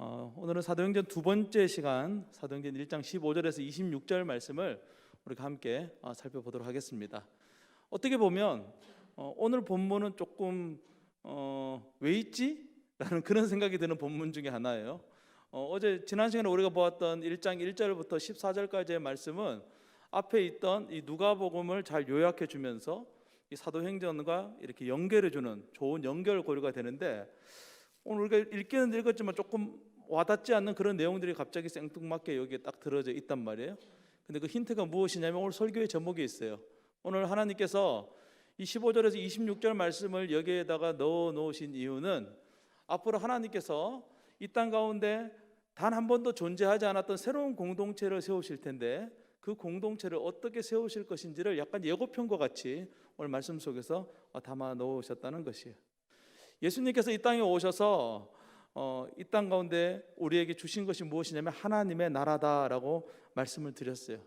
어, 오늘은 사도행전 두 번째 시간 사도행전 1장 15절에서 26절 말씀을 우리가 함께 어, 살펴보도록 하겠습니다. 어떻게 보면 어, 오늘 본문은 조금 어, 왜 있지? 라는 그런 생각이 드는 본문 중에 하나예요. 어, 어제 지난 시간에 우리가 보았던 1장 1절부터 14절까지의 말씀은 앞에 있던 이 누가복음을 잘 요약해 주면서 이 사도행전과 이렇게 연결해 주는 좋은 연결고리가 되는데 오늘 우리가 읽기는 읽었지만 조금 와닿지 않는 그런 내용들이 갑자기 생뚱맞게 여기에 딱 들어져 있단 말이에요. 근데 그 힌트가 무엇이냐면 오늘 설교의 제목이 있어요. 오늘 하나님께서 이 15절에서 26절 말씀을 여기에다가 넣어 놓으신 이유는 앞으로 하나님께서 이 땅 가운데 단 한 번도 존재하지 않았던 새로운 공동체를 세우실 텐데 그 공동체를 어떻게 세우실 것인지를 약간 예고편과 같이 오늘 말씀 속에서 담아 놓으셨다는 것이에요. 예수님께서 이 땅에 오셔서 어, 이 땅 가운데 우리에게 주신 것이 무엇이냐면 하나님의 나라다라고 말씀을 드렸어요.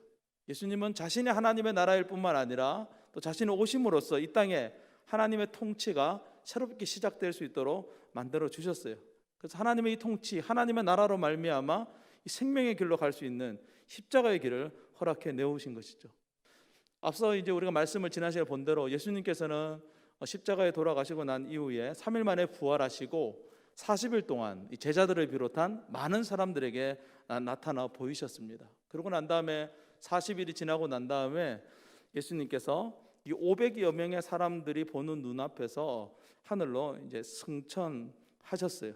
예수님은 자신이 하나님의 나라일 뿐만 아니라 또 자신의 오심으로써 이 땅에 하나님의 통치가 새롭게 시작될 수 있도록 만들어 주셨어요. 그래서 하나님의 이 통치, 하나님의 나라로 말미암아 이 생명의 길로 갈 수 있는 십자가의 길을 허락해 내오신 것이죠. 앞서 이제 우리가 말씀을 지난 시간에 본 대로 예수님께서는 십자가에 돌아가시고 난 이후에 3일 만에 부활하시고 40일 동안 이 제자들을 비롯한 많은 사람들에게 나- 나타나 보이셨습니다. 그러고 난 다음에 40일이 지나고 난 다음에 예수님께서 이 500여 명의 사람들이 보는 눈앞에서 하늘로 이제 승천하셨어요.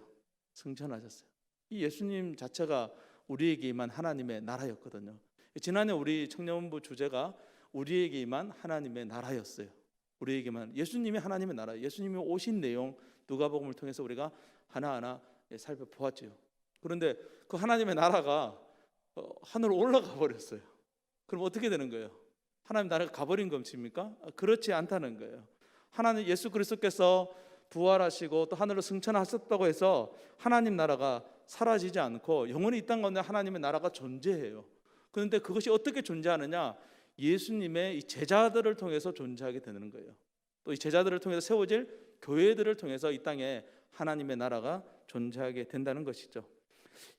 승천하셨어요. 이 예수님 자체가 우리에게 임한 하나님의 나라였거든요. 지난해 우리 청년부 주제가 우리에게 임한 하나님의 나라였어요. 우리에게만 예수님이 하나님의 나라, 예수님이 오신 내용 누가복음을 통해서 우리가 하나하나 예, 살펴보았죠. 그런데 그 하나님의 나라가 어, 하늘로 올라가 버렸어요. 그럼 어떻게 되는 거예요? 하나님 나라가 가버린 겁니까? 그렇지 않다는 거예요. 하나님 예수 그리스도께서 부활하시고 또 하늘로 승천하셨다고 해서 하나님 나라가 사라지지 않고 영원히 이 땅 가운데 하나님의 나라가 존재해요. 그런데 그것이 어떻게 존재하느냐? 예수님의 이 제자들을 통해서 존재하게 되는 거예요. 또 이 제자들을 통해서 세워질 교회들을 통해서 이 땅에 하나님의 나라가 존재하게 된다는 것이죠.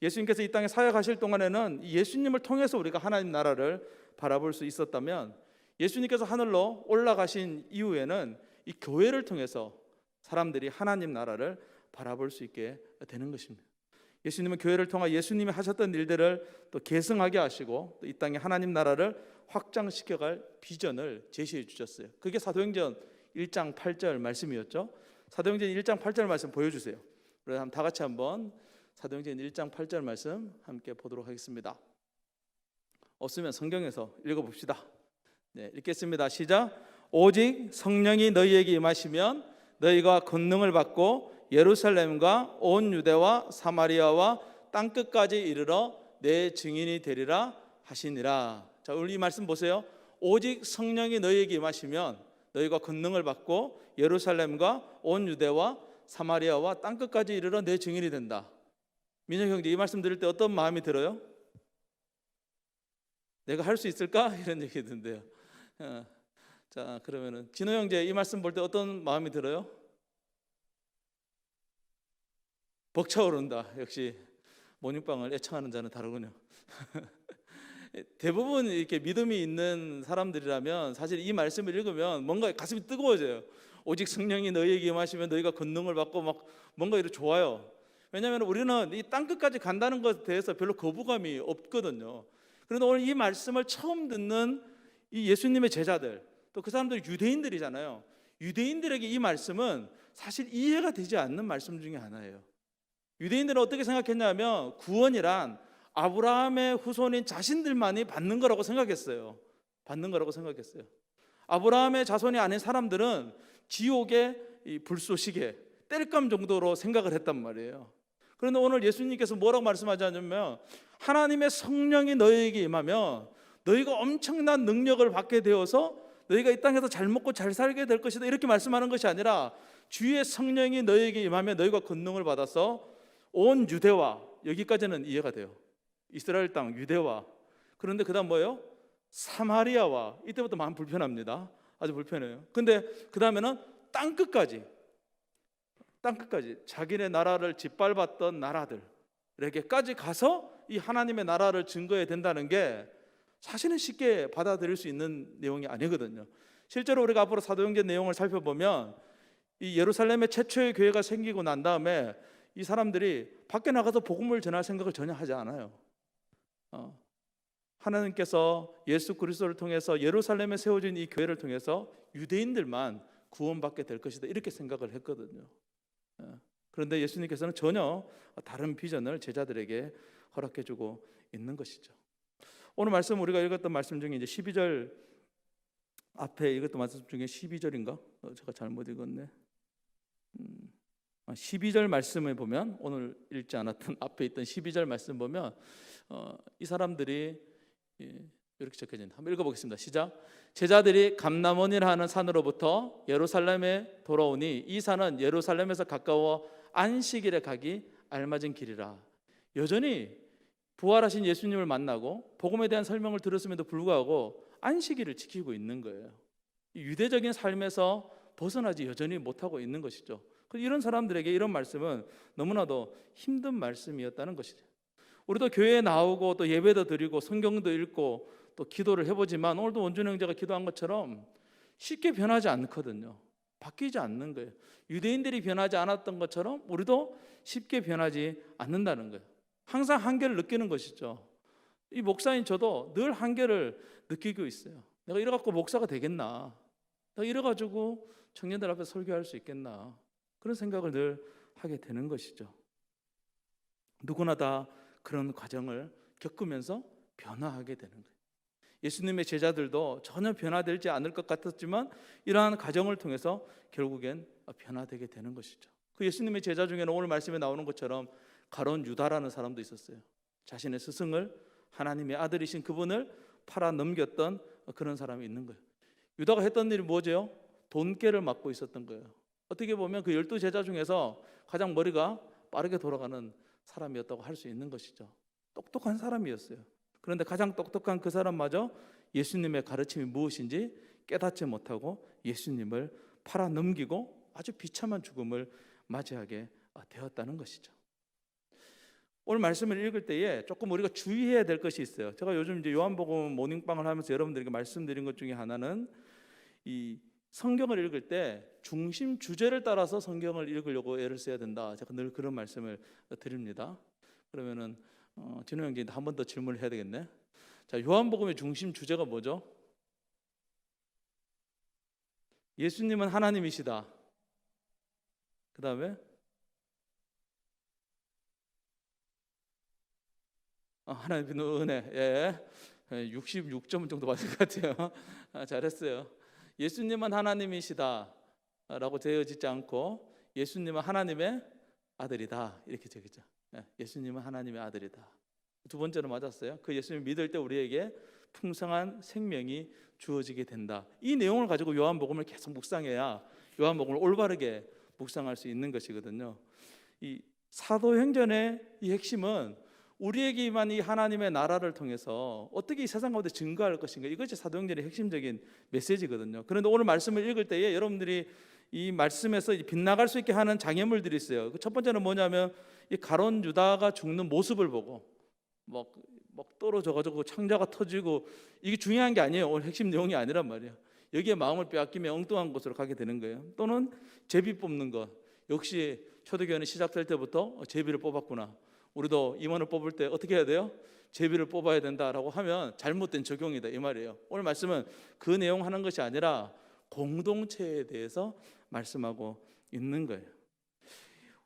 예수님께서 이 땅에 사역하실 동안에는 이 예수님을 통해서 우리가 하나님 나라를 바라볼 수 있었다면 예수님께서 하늘로 올라가신 이후에는 이 교회를 통해서 사람들이 하나님 나라를 바라볼 수 있게 되는 것입니다. 예수님은 교회를 통해 예수님이 하셨던 일들을 또 계승하게 하시고 또 이 땅에 하나님 나라를 확장시켜갈 비전을 제시해 주셨어요. 그게 사도행전 1장 8절 말씀이었죠. 사도행전 1장 8절 말씀 보여주세요. 그래서 다 같이 한번 사도행전 1장 8절 말씀 함께 보도록 하겠습니다. 없으면 성경에서 읽어봅시다. 네, 읽겠습니다. 시작. 오직 성령이 너희에게 임하시면 너희가 권능을 받고 예루살렘과 온 유대와 사마리아와 땅 끝까지 이르러 내 증인이 되리라 하시니라. 자, 오늘 이 말씀 보세요. 오직 성령이 너희에게 임하시면 너희가 권능을 받고 예루살렘과 온 유대와 사마리아와 땅 끝까지 이르러 내 증인이 된다. 민혁 형제 이 말씀 들을 때 어떤 마음이 들어요? 내가 할 수 있을까 이런 얘기 드는데요. 어, 자 그러면은 진호 형제 이 말씀 볼 때 어떤 마음이 들어요? 벅차오른다. 역시 모닝빵을 애청하는 자는 다르군요. 대부분 이렇게 믿음이 있는 사람들이라면 사실 이 말씀을 읽으면 뭔가 가슴이 뜨거워져요. 오직 성령이 너희에게 임하시면 너희가 권능을 받고 막 뭔가 이렇게 좋아요. 왜냐하면 우리는 이 땅 끝까지 간다는 것에 대해서 별로 거부감이 없거든요. 그런데 오늘 이 말씀을 처음 듣는 이 예수님의 제자들 또 그 사람들 유대인들이잖아요. 유대인들에게 이 말씀은 사실 이해가 되지 않는 말씀 중에 하나예요. 유대인들은 어떻게 생각했냐면 구원이란 아브라함의 후손인 자신들만이 받는 거라고 생각했어요. 받는 거라고 생각했어요. 아브라함의 자손이 아닌 사람들은 지옥의 이 불쏘시개, 뗄감 정도로 생각을 했단 말이에요. 그런데 오늘 예수님께서 뭐라고 말씀하자면 하나님의 성령이 너희에게 임하면 너희가 엄청난 능력을 받게 되어서 너희가 이 땅에서 잘 먹고 잘 살게 될 것이다 이렇게 말씀하는 것이 아니라 주의 성령이 너희에게 임하면 너희가 권능을 받아서 온 유대와 여기까지는 이해가 돼요. 이스라엘 땅 유대와 그런데 그다음 뭐예요? 사마리아와 이때부터 마음 불편합니다. 아주 불편해요. 근데 그다음에는 땅 끝까지 땅 끝까지 자기네 나라를 짓밟았던 나라들 사람들에게까지 가서 이 하나님의 나라를 증거해야 된다는 게 사실은 쉽게 받아들일 수 있는 내용이 아니거든요. 실제로 우리가 앞으로 사도행전 내용을 살펴보면 이 예루살렘에 최초의 교회가 생기고 난 다음에 이 사람들이 밖에 나가서 복음을 전할 생각을 전혀 하지 않아요. 어, 하나님께서 예수 그리스도를 통해서 예루살렘에 세워진 이 교회를 통해서 유대인들만 구원받게 될 것이다 이렇게 생각을 했거든요. 어, 그런데 예수님께서는 전혀 다른 비전을 제자들에게 허락해 주고 있는 것이죠. 오늘 말씀 우리가 읽었던 말씀 중에 이제 12절 앞에 읽었던 말씀 중에 12절인가? 어, 제가 잘못 읽었네. 음, 12절 말씀을 보면 오늘 읽지 않았던 앞에 있던 12절 말씀 보면 어, 이 사람들이 예, 이렇게 적혀진 한번 읽어보겠습니다. 시작. 제자들이 감남원이라 하는 산으로부터 예루살렘에 돌아오니 이 산은 예루살렘에서 가까워 안식일에 가기 알맞은 길이라. 여전히 부활하신 예수님을 만나고 복음에 대한 설명을 들었음에도 불구하고 안식일을 지키고 있는 거예요. 이 유대적인 삶에서 벗어나지 여전히 못하고 있는 것이죠. 그 이런 사람들에게 이런 말씀은 너무나도 힘든 말씀이었다는 것이죠. 우리도 교회에 나오고 또 예배도 드리고 성경도 읽고 또 기도를 해보지만 오늘도 원준 형제가 기도한 것처럼 쉽게 변하지 않거든요. 바뀌지 않는 거예요. 유대인들이 변하지 않았던 것처럼 우리도 쉽게 변하지 않는다는 거예요. 항상 한계를 느끼는 것이죠. 이 목사인 저도 늘 한계를 느끼고 있어요. 내가 이래갖고 목사가 되겠나? 내가 이래가지고 청년들 앞에 설교할 수 있겠나? 그런 생각을 늘 하게 되는 것이죠. 누구나 다 그런 과정을 겪으면서 변화하게 되는 거예요. 예수님의 제자들도 전혀 변화되지 않을 것 같았지만 이러한 과정을 통해서 결국엔 변화되게 되는 것이죠. 그 예수님의 제자 중에는 오늘 말씀에 나오는 것처럼 가론 유다라는 사람도 있었어요. 자신의 스승을 하나님의 아들이신 그분을 팔아 넘겼던 그런 사람이 있는 거예요. 유다가 했던 일이 뭐죠? 돈깨를 맡고 있었던 거예요. 어떻게 보면 그 열두 제자 중에서 가장 머리가 빠르게 돌아가는 사람이었다고 할 수 있는 것이죠. 똑똑한 사람이었어요. 그런데 가장 똑똑한 그 사람마저 예수님의 가르침이 무엇인지 깨닫지 못하고 예수님을 팔아 넘기고 아주 비참한 죽음을 맞이하게 되었다는 것이죠. 오늘 말씀을 읽을 때에 조금 우리가 주의해야 될 것이 있어요. 제가 요즘 이제 요한복음 모닝빵을 하면서 여러분들에게 말씀드린 것 중에 하나는 이 성경을 읽을 때 중심 주제를 따라서 성경을 읽으려고 애를 써야 된다. 제가 늘 그런 말씀을 드립니다. 그러면은 어, 진호 형제 한번 더 질문을 해야 되겠네. 자, 요한복음의 중심 주제가 뭐죠? 예수님은 하나님이시다. 그 다음에 어, 하나님의 은혜, 예, 66점 정도 받은 것 같아요. 아, 잘했어요. 예수님은 하나님이시다라고 되어지지 않고 예수님은 하나님의 아들이다 이렇게 적이죠. 예, 예수님은 하나님의 아들이다. 두 번째로 맞았어요. 그 예수님 믿을 때 우리에게 풍성한 생명이 주어지게 된다. 이 내용을 가지고 요한복음을 계속 묵상해야 요한복음을 올바르게 묵상할 수 있는 것이거든요. 이 사도행전의 이 핵심은 우리에게만 이 하나님의 나라를 통해서 어떻게 이 세상 가운데 증거할 것인가 이것이 사도행전의 핵심적인 메시지거든요. 그런데 오늘 말씀을 읽을 때에 여러분들이 이 말씀에서 빗나갈 수 있게 하는 장애물들이 있어요. 그 첫 번째는 뭐냐면 이 가론 유다가 죽는 모습을 보고 막, 막 떨어져가지고 창자가 터지고 이게 중요한 게 아니에요. 오늘 핵심 내용이 아니란 말이에요. 여기에 마음을 빼앗기면 엉뚱한 곳으로 가게 되는 거예요. 또는 제비 뽑는 것. 역시 초대교회는 시작될 때부터 제비를 뽑았구나. 우리도 임원을 뽑을 때 어떻게 해야 돼요? 제비를 뽑아야 된다라고 하면 잘못된 적용이다 이 말이에요. 오늘 말씀은 그 내용 하는 것이 아니라 공동체에 대해서 말씀하고 있는 거예요.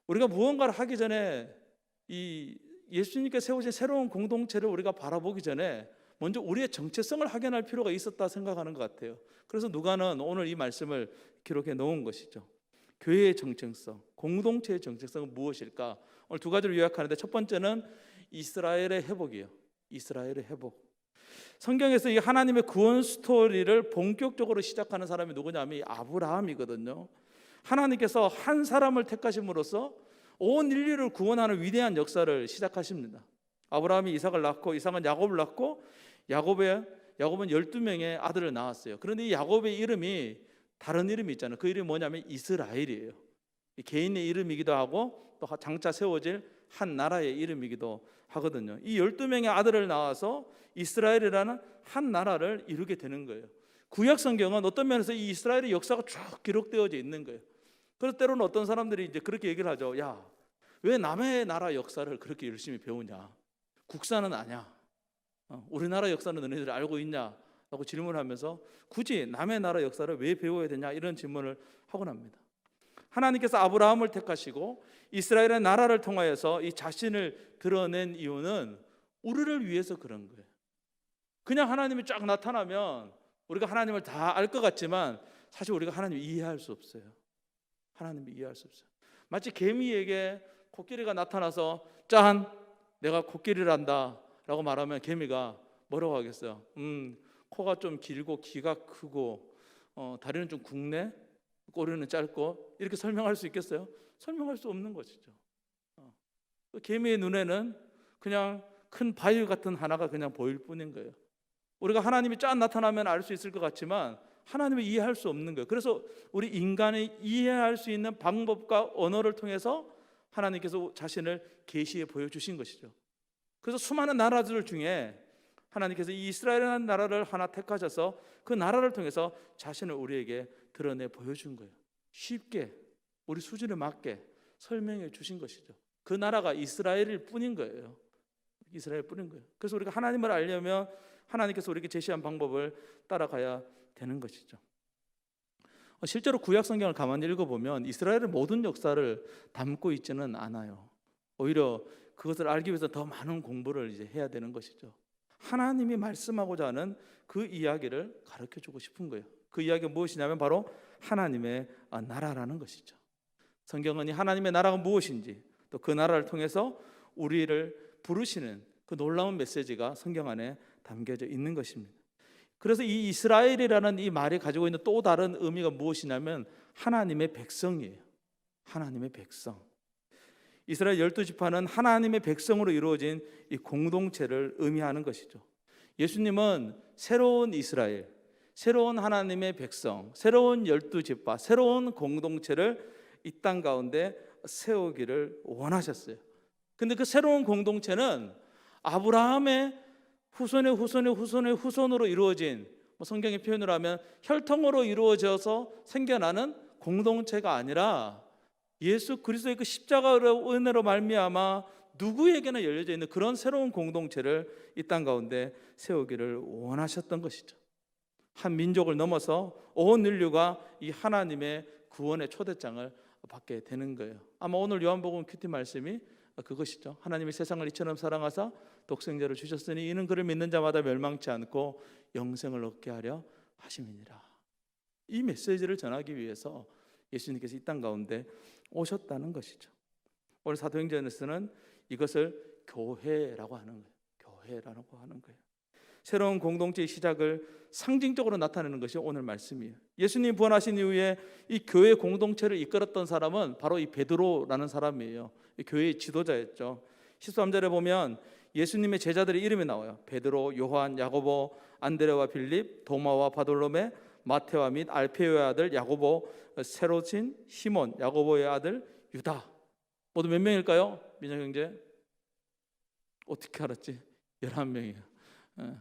우리가 무언가를 하기 전에 이 예수님께 세우신 새로운 공동체를 우리가 바라보기 전에 먼저 우리의 정체성을 확인할 필요가 있었다 생각하는 것 같아요. 그래서 누가는 오늘 이 말씀을 기록해 놓은 것이죠. 교회의 정체성, 공동체의 정체성은 무엇일까? 오늘 두 가지를 요약하는데 첫 번째는 이스라엘의 회복이에요. 이스라엘의 회복. 성경에서 이 하나님의 구원 스토리를 본격적으로 시작하는 사람이 누구냐면 이 아브라함이거든요. 하나님께서 한 사람을 택하심으로써 온 인류를 구원하는 위대한 역사를 시작하십니다. 아브라함이 이삭을 낳고 이삭은 야곱을 낳고 야곱의 야곱은 12명의 아들을 낳았어요. 그런데 이 야곱의 이름이 다른 이름이 있잖아요. 그 이름이 뭐냐면 이스라엘이에요. 개인의 이름이기도 하고 또 장차 세워질 한 나라의 이름이기도 하거든요. 이 12명의 아들을 낳아서 이스라엘이라는 한 나라를 이루게 되는 거예요. 구약 성경은 어떤 면에서 이 이스라엘의 역사가 쭉 기록되어져 있는 거예요. 그래서 때로는 어떤 사람들이 이제 그렇게 얘기를 하죠. 야, 왜 남의 나라 역사를 그렇게 열심히 배우냐? 국사는 아냐? 어, 우리나라 역사는 너희들이 알고 있냐? 라고 질문하면서 굳이 남의 나라 역사를 왜 배워야 되냐? 이런 질문을 하곤 합니다. 하나님께서 아브라함을 택하시고 이스라엘의 나라를 통하여서 이 자신을 드러낸 이유는 우리를 위해서 그런 거예요. 그냥 하나님이 쫙 나타나면 우리가 하나님을 다 알 것 같지만 사실 우리가 하나님을 이해할 수 없어요. 하나님을 이해할 수 없어요. 마치 개미에게 코끼리가 나타나서 짠 내가 코끼리를 한다라고 말하면 개미가 뭐라고 하겠어요? 음 코가 좀 길고 귀가 크고 어, 다리는 좀 굵네 꼬리는 짧고 이렇게 설명할 수 있겠어요? 설명할 수 없는 것이죠. 어. 그 개미의 눈에는 그냥 큰 바위 같은 하나가 그냥 보일 뿐인 거예요. 우리가 하나님이 짠 나타나면 알 수 있을 것 같지만 하나님을 이해할 수 없는 거예요. 그래서 우리 인간이 이해할 수 있는 방법과 언어를 통해서 하나님께서 자신을 계시해 보여주신 것이죠. 그래서 수많은 나라들 중에 하나님께서 이 이스라엘이라는 나라를 하나 택하셔서 그 나라를 통해서 자신을 우리에게 드러내 보여준 거예요. 쉽게 우리 수준에 맞게 설명해 주신 것이죠. 그 나라가 이스라엘일 뿐인 거예요. 이스라엘 뿐인 거예요. 그래서 우리가 하나님을 알려면 하나님께서 우리에게 제시한 방법을 따라가야 되는 것이죠. 어, 실제로 구약 성경을 가만히 읽어보면 이스라엘의 모든 역사를 담고 있지는 않아요. 오히려 그것을 알기 위해서 더 많은 공부를 이제 해야 되는 것이죠. 하나님이 말씀하고자 하는 그 이야기를 가르쳐 주고 싶은 거예요. 그 이야기가 무엇이냐면 바로 하나님의 아, 나라라는 것이죠. 성경은 이 하나님의 나라가 무엇인지 또 그 나라를 통해서 우리를 부르시는 그 놀라운 메시지가 성경 안에 담겨져 있는 것입니다. 그래서 이 이스라엘이라는 이 말이 가지고 있는 또 다른 의미가 무엇이냐면 하나님의 백성이에요. 하나님의 백성. 이스라엘 열두 지파는 하나님의 백성으로 이루어진 이 공동체를 의미하는 것이죠. 예수님은 새로운 이스라엘, 새로운 하나님의 백성, 새로운 열두 지파, 새로운 공동체를 이 땅 가운데 세우기를 원하셨어요. 근데 그 새로운 공동체는 아브라함의 후손의 후손의 후손의 후손으로 이루어진 뭐 성경의 표현으로 하면 혈통으로 이루어져서 생겨나는 공동체가 아니라 예수 그리스도의 그 십자가로 은혜로 말미암아 누구에게나 열려져 있는 그런 새로운 공동체를 이 땅 가운데 세우기를 원하셨던 것이죠. 한 민족을 넘어서 온 인류가 이 하나님의 구원의 초대장을 받게 되는 거예요. 아마 오늘 요한복음 큐티 말씀이 그것이죠. 하나님이 세상을 이처럼 사랑하사 독생자를 주셨으니 이는 그를 믿는 자마다 멸망치 않고 영생을 얻게 하려 하심이니라. 이 메시지를 전하기 위해서 예수님께서 이 땅 가운데 오셨다는 것이죠. 오늘 사도행전에서는 이것을 교회라고 하는 거예요. 교회라고 하는 거예요. 새로운 공동체의 시작을 상징적으로 나타내는 것이 오늘 말씀이에요. 예수님 부활하신 이후에 이 교회 공동체를 이끌었던 사람은 바로 이 베드로라는 사람이에요. 이 교회의 지도자였죠. 13절에 보면 예수님의 제자들의 이름이 나와요. 베드로, 요한, 야고보, 안드레와 빌립, 도마와 바돌로메, 마테와 및 알페오의 아들 야고보, 세로진, 시몬, 야고보의 아들 유다. 모두 몇 명일까요? 민영 형제? 어떻게 알았지? 11명이에요.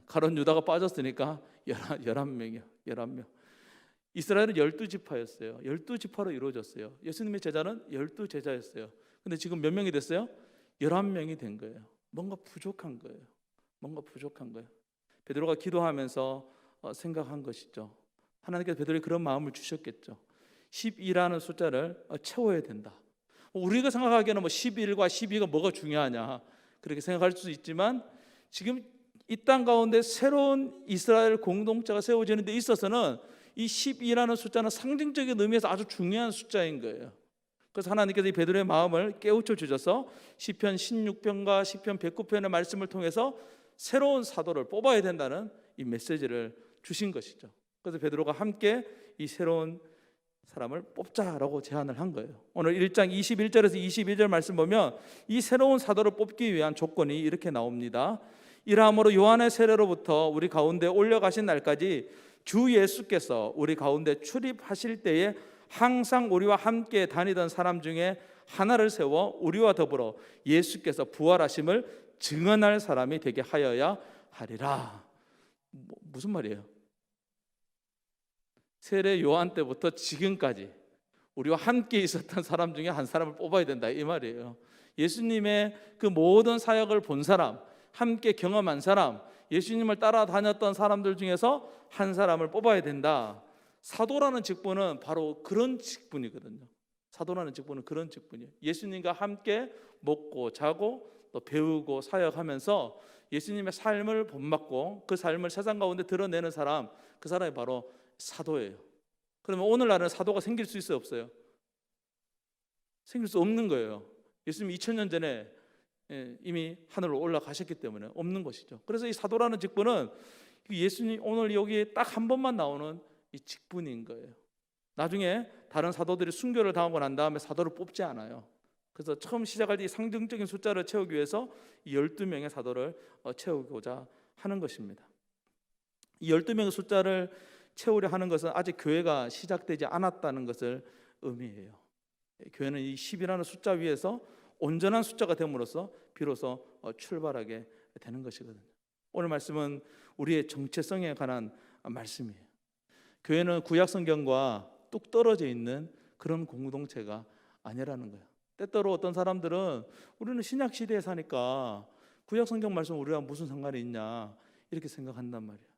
가론 유다가 빠졌으니까 11명이요. 11명. 이스라엘은 12지파였어요. 12지파로 이루어졌어요. 예수님의 제자는 12제자였어요. 근데 지금 몇 명이 됐어요? 11명이 된 거예요. 뭔가 부족한 거예요. 뭔가 부족한 거예요. 베드로가 기도하면서 어, 생각한 것이죠. 하나님께서 베드로에 그런 마음을 주셨겠죠. 12라는 숫자를 어, 채워야 된다. 우리가 생각하기에는 뭐 11과 12가 뭐가 중요하냐 그렇게 생각할 수 있지만 지금 이 땅 가운데 새로운 이스라엘 공동체가 세워지는 데 있어서는 이 12라는 숫자는 상징적인 의미에서 아주 중요한 숫자인 거예요. 그래서 하나님께서 이 베드로의 마음을 깨우쳐 주셔서 시편 16편과 시편 109편의 말씀을 통해서 새로운 사도를 뽑아야 된다는 이 메시지를 주신 것이죠. 그래서 베드로가 함께 이 새로운 사람을 뽑자라고 제안을 한 거예요. 오늘 1장 21절에서 22절 말씀 보면 이 새로운 사도를 뽑기 위한 조건이 이렇게 나옵니다. 이러함으로 요한의 세례로부터 우리 가운데 올려가신 날까지 주 예수께서 우리 가운데 출입하실 때에 항상 우리와 함께 다니던 사람 중에 하나를 세워 우리와 더불어 예수께서 부활하심을 증언할 사람이 되게 하여야 하리라. 뭐, 무슨 말이에요? 세례 요한 때부터 지금까지 우리와 함께 있었던 사람 중에 한 사람을 뽑아야 된다 이 말이에요. 예수님의 그 모든 사역을 본 사람, 함께 경험한 사람, 예수님을 따라다녔던 사람들 중에서 한 사람을 뽑아야 된다. 사도라는 직분은 바로 그런 직분이거든요. 사도라는 직분은 그런 직분이에요. 예수님과 함께 먹고 자고 또 배우고 사역하면서 예수님의 삶을 본받고 그 삶을 세상 가운데 드러내는 사람, 그 사람이 바로 사도예요. 그러면 오늘날은 사도가 생길 수 있어요, 없어요? 생길 수 없는 거예요. 예수님 2000년 전에 예, 이미 하늘로 올라가셨기 때문에 없는 것이죠. 그래서 이 사도라는 직분은 예수님 오늘 여기 딱한 번만 나오는 이 직분인 거예요. 나중에 다른 사도들이 순교를 당하고 난 다음에 사도를 뽑지 않아요. 그래서 처음 시작할 때이 상징적인 숫자를 채우기 위해서 이 12명의 사도를 어, 채우고자 하는 것입니다. 이 12명의 숫자를 채우려 하는 것은 아직 교회가 시작되지 않았다는 것을 의미해요. 교회는 이 10이라는 숫자 위에서 온전한 숫자가 됨으로써 비로소 어, 출발하게 되는 것이거든요. 오늘 말씀은 우리의 정체성에 관한 말씀이에요. 교회는 구약 성경과 뚝 떨어져 있는 그런 공동체가 아니라는 거예요. 때때로 어떤 사람들은 우리는 신약 시대에 사니까 구약 성경 말씀 우리랑 무슨 상관이 있냐 이렇게 생각한단 말이에요.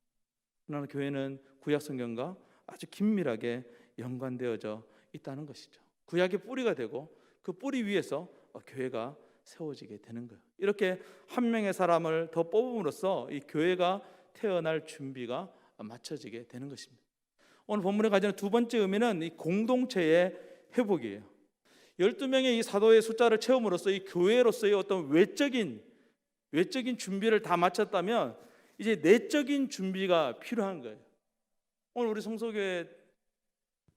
그러나 교회는 구약 성경과 아주 긴밀하게 연관되어져 있다는 것이죠. 구약의 뿌리가 되고 그 뿌리 위에서 교회가 세워지게 되는 거예요. 이렇게 한 명의 사람을 더 뽑음으로써 이 교회가 태어날 준비가 맞춰지게 되는 것입니다. 오늘 본문에 가지는 두 번째 의미는 이 공동체의 회복이에요. 12명의 이 사도의 숫자를 채움으로써 이 교회로서의 어떤 외적인 외적인 준비를 다 마쳤다면 이제 내적인 준비가 필요한 거예요. 오늘 우리 성소교회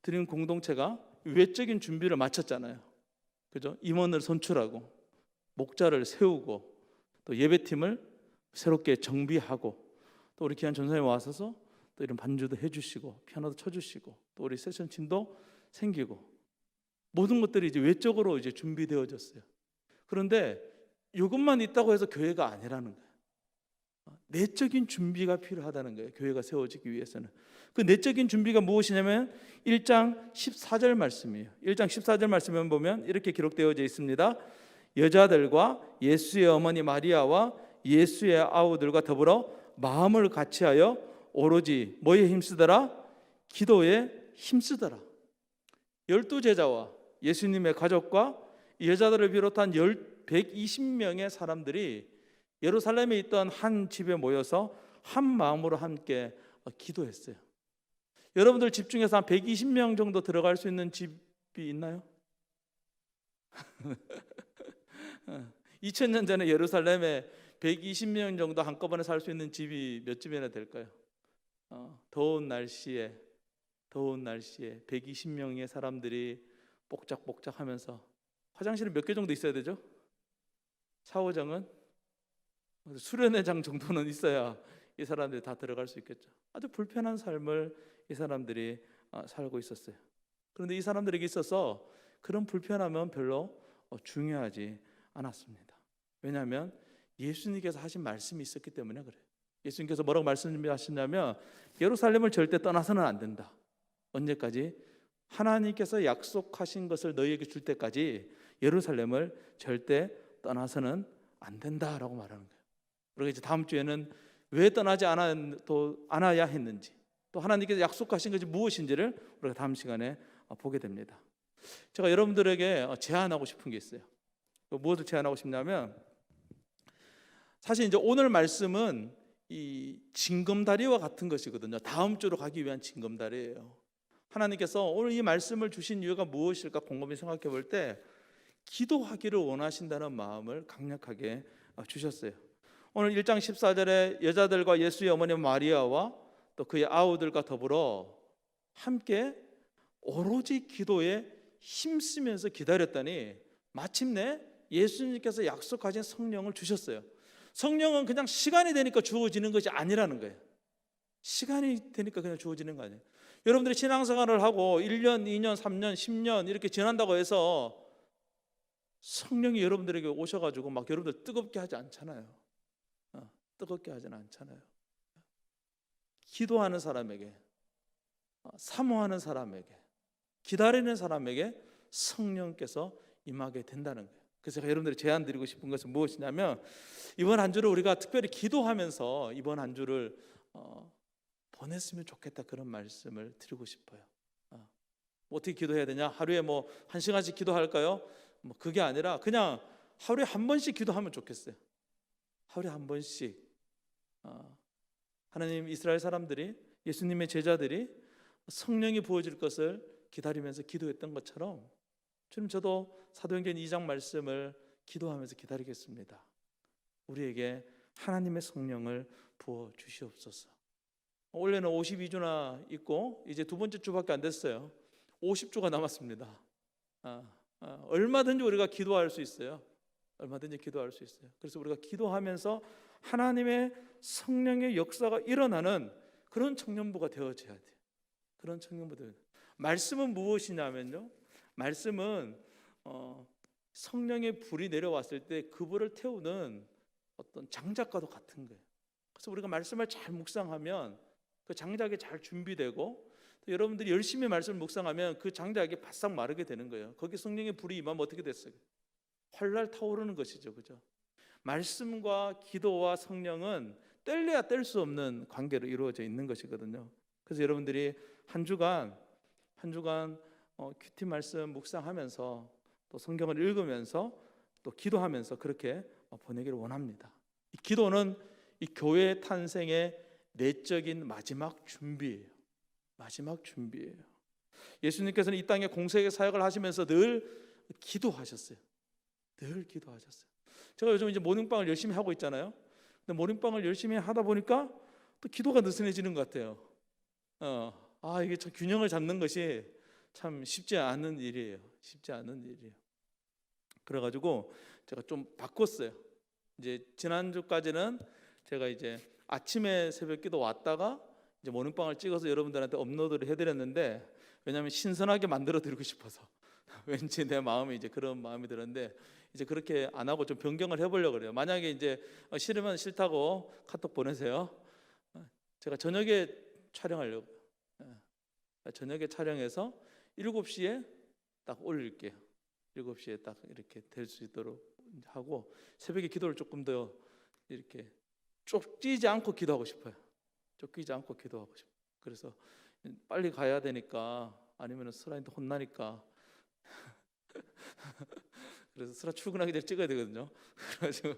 드린 공동체가 외적인 준비를 마쳤잖아요. 그죠? 임원을 선출하고 목자를 세우고 또 예배팀을 새롭게 정비하고 또 우리 귀한 전사님 와서서 또 이런 반주도 해주시고 피아노도 쳐주시고 또 우리 세션 팀도 생기고 모든 것들이 이제 외적으로 이제 준비되어졌어요. 그런데 이것만 있다고 해서 교회가 아니라는 거예요. 내적인 준비가 필요하다는 거예요. 교회가 세워지기 위해서는. 그 내적인 준비가 무엇이냐면 1장 14절 말씀이에요. 1장 14절 말씀을 보면 이렇게 기록되어져 있습니다. 여자들과 예수의 어머니 마리아와 예수의 아우들과 더불어 마음을 같이하여 오로지 뭐에 힘쓰더라? 기도에 힘쓰더라. 열두 제자와 예수님의 가족과 여자들을 비롯한 120명의 사람들이 예루살렘에 있던 한 집에 모여서 한 마음으로 함께 기도했어요. 여러분들 집중해서 한 120명 정도 들어갈 수 있는 집이 있나요? 2000년 전에 예루살렘에 120명 정도 한꺼번에 살 수 있는 집이 몇 집이나 될까요? 어, 더운 날씨에 더운 날씨에 120명의 사람들이 복작복작하면서 화장실은 몇 개 정도 있어야 되죠? 샤워장은 수련회 장 정도는 있어야 이 사람들이 다 들어갈 수 있겠죠. 아주 불편한 삶을 이 사람들이 어, 살고 있었어요. 그런데 이 사람들에게 있어서 그런 불편함은 별로 어, 중요하지 않았습니다. 왜냐하면 예수님께서 하신 말씀이 있었기 때문에 그래요. 예수님께서 뭐라고 말씀하셨냐면 예루살렘을 절대 떠나서는 안 된다. 언제까지? 하나님께서 약속하신 것을 너희에게 줄 때까지 예루살렘을 절대 떠나서는 안 된다라고 말하는 거예요. 그리고 이제 다음 주에는 왜 떠나지 않아, 또 않아야 했는지 또 하나님께서 약속하신 것이 무엇인지를 우리가 다음 시간에 보게 됩니다. 제가 여러분들에게 제안하고 싶은 게 있어요. 무엇을 제안하고 싶냐면 사실 이제 오늘 말씀은 이 징검다리와 같은 것이거든요. 다음 주로 가기 위한 징검다리예요. 하나님께서 오늘 이 말씀을 주신 이유가 무엇일까 곰곰이 생각해 볼 때 기도하기를 원하신다는 마음을 강력하게 주셨어요. 오늘 1장 14절에 여자들과 예수의 어머니 마리아와 또 그의 아우들과 더불어 함께 오로지 기도에 힘쓰면서 기다렸더니 마침내 예수님께서 약속하신 성령을 주셨어요. 성령은 그냥 시간이 되니까 주어지는 것이 아니라는 거예요. 시간이 되니까 그냥 주어지는 거 아니에요. 여러분들이 신앙생활을 하고 1년, 2년, 3년, 10년 이렇게 지난다고 해서 성령이 여러분들에게 오셔가지고 막 여러분들 뜨겁게 하지 않잖아요. 어, 뜨겁게 하지는 않잖아요. 기도하는 사람에게, 어, 사모하는 사람에게, 기다리는 사람에게 성령께서 임하게 된다는 거예요. 그래서 여러분들이 제안 드리고 싶은 것은 무엇이냐면 이번 한 주를 우리가 특별히 기도하면서 이번 한 주를 어, 보냈으면 좋겠다 그런 말씀을 드리고 싶어요. 어, 뭐 어떻게 기도해야 되냐? 하루에 뭐 한 시간씩 기도할까요? 뭐 그게 아니라 그냥 하루에 한 번씩 기도하면 좋겠어요. 하루에 한 번씩 어, 하나님 이스라엘 사람들이 예수님의 제자들이 성령이 부어질 것을 기다리면서 기도했던 것처럼 주님 저도 사도행전 2장 말씀을 기도하면서 기다리겠습니다. 우리에게 하나님의 성령을 부어 주시옵소서. 원래는 52주나 있고 이제 두 번째 주밖에 안 됐어요. 50주가 남았습니다. 아, 아, 얼마든지 우리가 기도할 수 있어요. 얼마든지 기도할 수 있어요. 그래서 우리가 기도하면서 하나님의 성령의 역사가 일어나는 그런 청년부가 되어져야 돼요. 그런 청년부들. 말씀은 무엇이냐면요. 말씀은 어, 성령의 불이 내려왔을 때 그 불을 태우는 어떤 장작과도 같은 거예요. 그래서 우리가 말씀을 잘 묵상하면 그 장작이 잘 준비되고 또 여러분들이 열심히 말씀을 묵상하면 그 장작이 바싹 마르게 되는 거예요. 거기 성령의 불이 임하면 어떻게 됐어요? 활날 타오르는 것이죠, 그죠? 말씀과 기도와 성령은 뗄래야 뗄 수 없는 관계로 이루어져 있는 것이거든요. 그래서 여러분들이 한 주간 한 주간 어, 큐티 말씀 묵상하면서 또 성경을 읽으면서 또 기도하면서 그렇게 어, 보내기를 원합니다. 이 기도는 이 교회 탄생의 내적인 마지막 준비예요. 마지막 준비예요. 예수님께서는 이 땅에 공생의 사역을 하시면서 늘 기도하셨어요. 늘 기도하셨어요. 제가 요즘 이제 모닝빵을 열심히 하고 있잖아요. 근데 모닝빵을 열심히 하다 보니까 또 기도가 느슨해지는 것 같아요. 어, 아 이게 참 균형을 잡는 것이 참 쉽지 않은 일이에요. 쉽지 않은 일이에요. 그래가지고 제가 좀 바꿨어요. 이제 지난주까지는 제가 이제 아침에 새벽기도 왔다가 이제 모닝빵을 찍어서 여러분들한테 업로드를 해드렸는데 왜냐하면 신선하게 만들어 드리고 싶어서 왠지 내 마음이 이제 그런 마음이 들었는데 이제 그렇게 안 하고 좀 변경을 해보려고 그래요. 만약에 이제 어, 싫으면 싫다고 카톡 보내세요. 어, 제가 저녁에 촬영하려고 예. 저녁에 촬영해서 7시에 딱 올릴게요. 7시에 딱 이렇게 될 수 있도록 하고 새벽에 기도를 조금 더 이렇게 쫓기지 않고 기도하고 싶어요. 쫓기지 않고 기도하고 싶어요. 그래서 빨리 가야 되니까 아니면 스라인도 혼나니까 그래서 스라 출근하기 전에 찍어야 되거든요. 그래가지고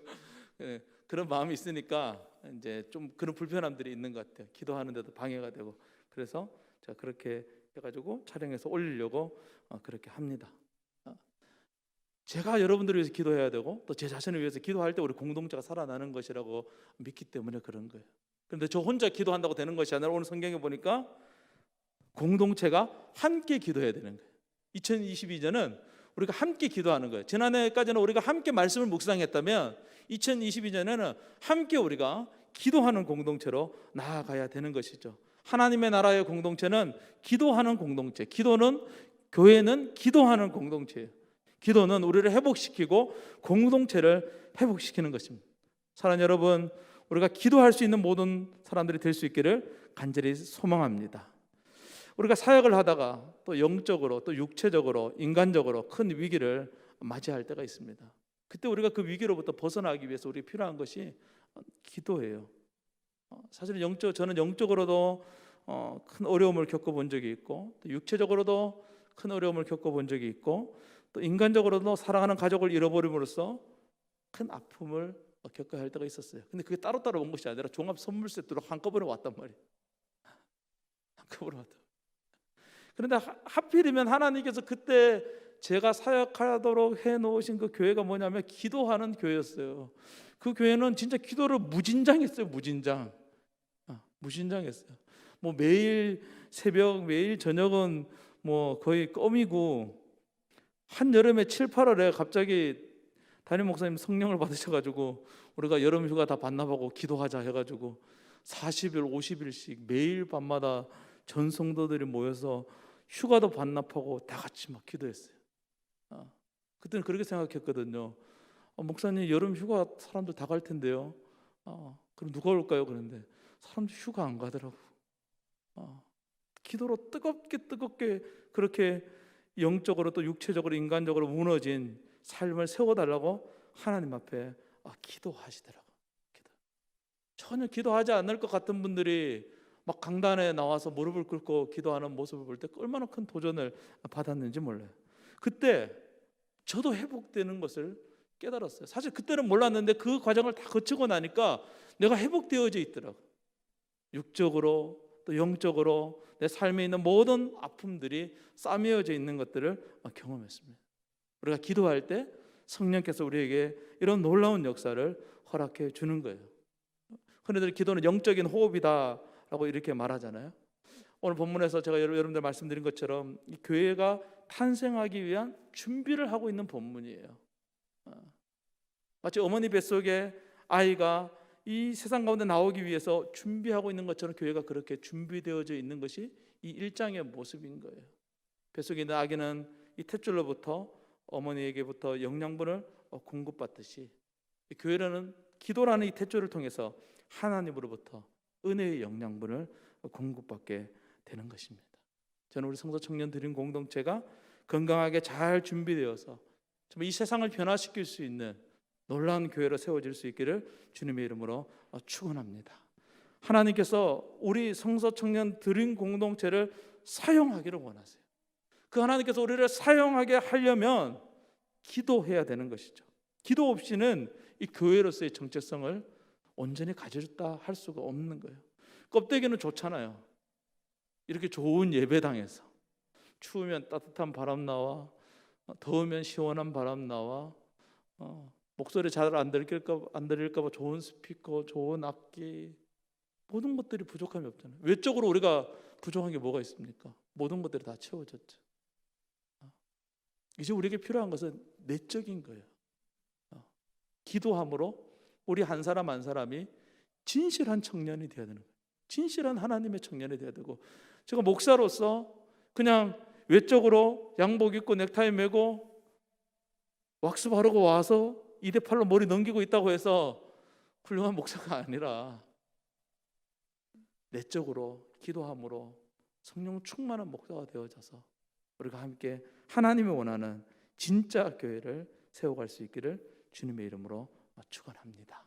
예, 그런 마음이 있으니까 이제 좀 그런 불편함들이 있는 것 같아요. 기도하는데도 방해가 되고 그래서 제가 그렇게 해가지고 촬영해서 올리려고 어, 그렇게 합니다. 어, 제가 여러분들을 위해서 기도해야 되고 또 제 자신을 위해서 기도할 때 우리 공동체가 살아나는 것이라고 믿기 때문에 그런 거예요. 그런데 저 혼자 기도한다고 되는 것이 아니라 오늘 성경에 보니까 공동체가 함께 기도해야 되는 거예요. 2022년은 우리가 함께 기도하는 거예요. 지난해까지는 우리가 함께 말씀을 묵상했다면 2022년에는 함께 우리가 기도하는 공동체로 나아가야 되는 것이죠. 하나님의 나라의 공동체는 기도하는 공동체. 기도는 교회는 기도하는 공동체예요. 기도는 우리를 회복시키고 공동체를 회복시키는 것입니다. 사랑하는 여러분, 우리가 기도할 수 있는 모든 사람들이 될 수 있기를 간절히 소망합니다. 우리가 사역을 하다가 또 영적으로 또 육체적으로 인간적으로 큰 위기를 맞이할 때가 있습니다. 그때 우리가 그 위기로부터 벗어나기 위해서 우리 필요한 것이 기도예요. 어, 사실 영적 저는 영적으로도 어, 큰 어려움을 겪어본 적이 있고 또 육체적으로도 큰 어려움을 겪어본 적이 있고 또 인간적으로도 사랑하는 가족을 잃어버림으로써 큰 아픔을 겪어야 할 때가 있었어요. 근데 그게 따로따로 온 것이 아니라 종합 선물 세트로 한꺼번에 왔단 말이에요. 한꺼번에 왔다. 그런데 하, 하필이면 하나님께서 그때 제가 사역하도록 해 놓으신 그 교회가 뭐냐면 기도하는 교회였어요. 그 교회는 진짜 기도를 무진장했어요. 무진장. 아, 무진장했어요. 뭐 매일 새벽, 매일 저녁은 뭐 거의 껌이고 한 여름에 7, 8월에 갑자기 담임 목사님 성령을 받으셔 가지고 우리가 여름 휴가 다 반납하고 기도하자 해 가지고 40일, 50일씩 매일 밤마다 전 성도들이 모여서 휴가도 반납하고 다 같이 막 기도했어요. 어, 그때는 그렇게 생각했거든요. 어, 목사님 여름 휴가 사람들 다 갈 텐데요. 어, 그럼 누가 올까요? 그런데 사람들 휴가 안 가더라고. 어, 기도로 뜨겁게 뜨겁게 그렇게 영적으로 또 육체적으로 인간적으로 무너진 삶을 세워달라고 하나님 앞에 아, 기도하시더라고. 기도. 전혀 기도하지 않을 것 같은 분들이 막 강단에 나와서 무릎을 꿇고 기도하는 모습을 볼 때 얼마나 큰 도전을 받았는지 몰라요. 그때 저도 회복되는 것을 깨달았어요. 사실 그때는 몰랐는데 그 과정을 다 거치고 나니까 내가 회복되어져 있더라고. 육적으로 또 영적으로 내 삶에 있는 모든 아픔들이 싸매어져 있는 것들을 경험했습니다. 우리가 기도할 때 성령께서 우리에게 이런 놀라운 역사를 허락해 주는 거예요. 흔히들 기도는 영적인 호흡이다 라고 이렇게 말하잖아요. 오늘 본문에서 제가 여러- 여러분들 말씀드린 것처럼 이 교회가 탄생하기 위한 준비를 하고 있는 본문이에요. 어. 마치 어머니 뱃속에 아이가 이 세상 가운데 나오기 위해서 준비하고 있는 것처럼 교회가 그렇게 준비되어져 있는 것이 이 일장의 모습인 거예요. 뱃속에 있는 아기는 이 탯줄로부터 어머니에게부터 영양분을 어, 공급받듯이 이 교회라는 기도라는 이 탯줄을 통해서 하나님으로부터 은혜의 영양분을 어, 공급받게 되는 것입니다. 저는 우리 성도 청년 드림 공동체가 건강하게 잘 준비되어서 이 세상을 변화시킬 수 있는 놀라운 교회로 세워질 수 있기를 주님의 이름으로 어, 축원합니다. 하나님께서 우리 성서 청년 드림 공동체를 사용하기를 원하세요. 그 하나님께서 우리를 사용하게 하려면 기도해야 되는 것이죠. 기도 없이는 이 교회로서의 정체성을 온전히 가졌다 할 수가 없는 거예요. 껍데기는 좋잖아요. 이렇게 좋은 예배당에서 추우면 따뜻한 바람 나와 어, 더우면 시원한 바람 나와 어, 목소리 잘 안 들릴까 안 들릴까 봐 좋은 스피커, 좋은 악기 모든 것들이 부족함이 없잖아요. 외적으로 우리가 부족한 게 뭐가 있습니까? 모든 것들이 다 채워졌죠. 어. 이제 우리에게 필요한 것은 내적인 거예요. 어. 기도함으로 우리 한 사람 한 사람이 진실한 청년이 되어야 되는 거예요. 진실한 하나님의 청년이 되어야 되고 제가 목사로서 그냥 외적으로 양복 입고 넥타이 메고 왁스 바르고 와서 이대 팔로 머리 넘기고 있다고 해서 훌륭한 목사가 아니라 내적으로 기도함으로 성령 충만한 목사가 되어져서 우리가 함께 하나님이 원하는 진짜 교회를 세워갈 수 있기를 주님의 이름으로 축원합니다.